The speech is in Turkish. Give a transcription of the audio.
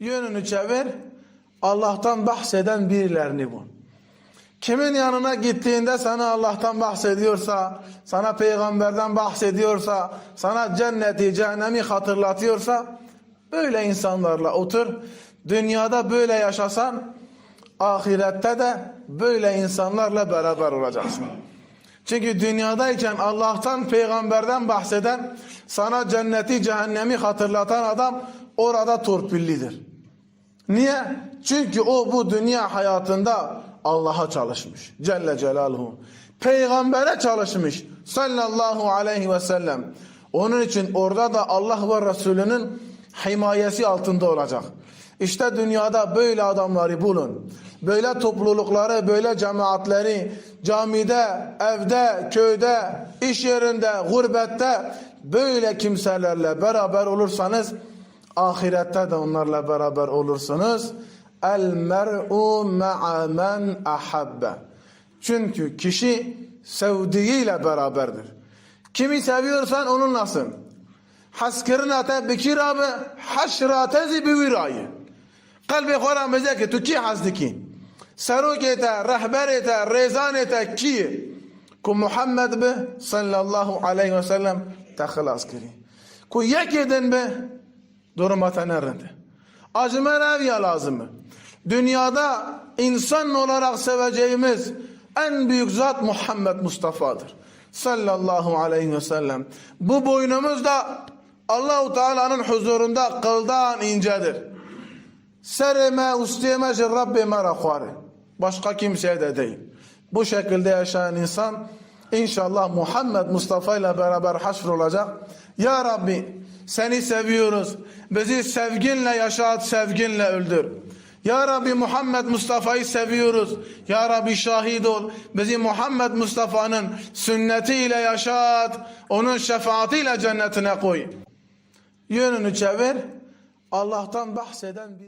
Yönünü çevir. Allah'tan bahseden birilerini bul. Kimin yanına gittiğinde sana Allah'tan bahsediyorsa, sana peygamberden bahsediyorsa, sana cenneti, cehennemi hatırlatıyorsa böyle insanlarla otur. Dünyada böyle yaşasan ahirette de böyle insanlarla beraber olacaksın. Çünkü dünyadayken Allah'tan, peygamberden bahseden, sana cenneti, cehennemi hatırlatan adam orada torpillidir. Niye? Çünkü o bu dünya hayatında Allah'a çalışmış. Celle Celaluhu. Peygambere çalışmış. Sallallahu aleyhi ve sellem. Onun için orada da Allah ve Resulünün himayesi altında olacak. İşte dünyada böyle adamları bulun. Böyle toplulukları, böyle cemaatleri camide, evde, köyde, iş yerinde, gurbette böyle kimselerle beraber olursanız ahirette de onlarla beraber olursunuz. El mer'u ma'a men ahabbe. Çünkü kişi sevdiğiyle beraberdir. Kimi seviyorsan onunlasın. Haskirnate bikirabe haşratezi bivirayı. Kalbi Kur'an bize ki tu ki hazdiki. Serokete, rehberete, rezanete ki ku Muhammed be sallallahu aleyhi ve sellem tahlas kiri. Ku yek edin be duruma nerede? Acıma reviye lazım. Dünyada insan olarak seveceğimiz en büyük zat Muhammed Mustafa'dır. Sallallahu aleyhi ve sellem. Bu boynumuz da Allahu Teala'nın huzurunda kıldan incedir. Serime usteme Rabbime rakhare. Başka kimseye de değil. Bu şekilde yaşayan insan inşallah Muhammed Mustafa ile beraber haşr olacak. Ya Rabbi seni seviyoruz. Bizi sevginle yaşat, sevginle öldür. Ya Rabbi Muhammed Mustafa'yı seviyoruz. Ya Rabbi şahit ol. Bizi Muhammed Mustafa'nın sünnetiyle yaşat. Onun şefaatiyle cennetine koy. Yönünü çevir. Allah'tan bahseden bir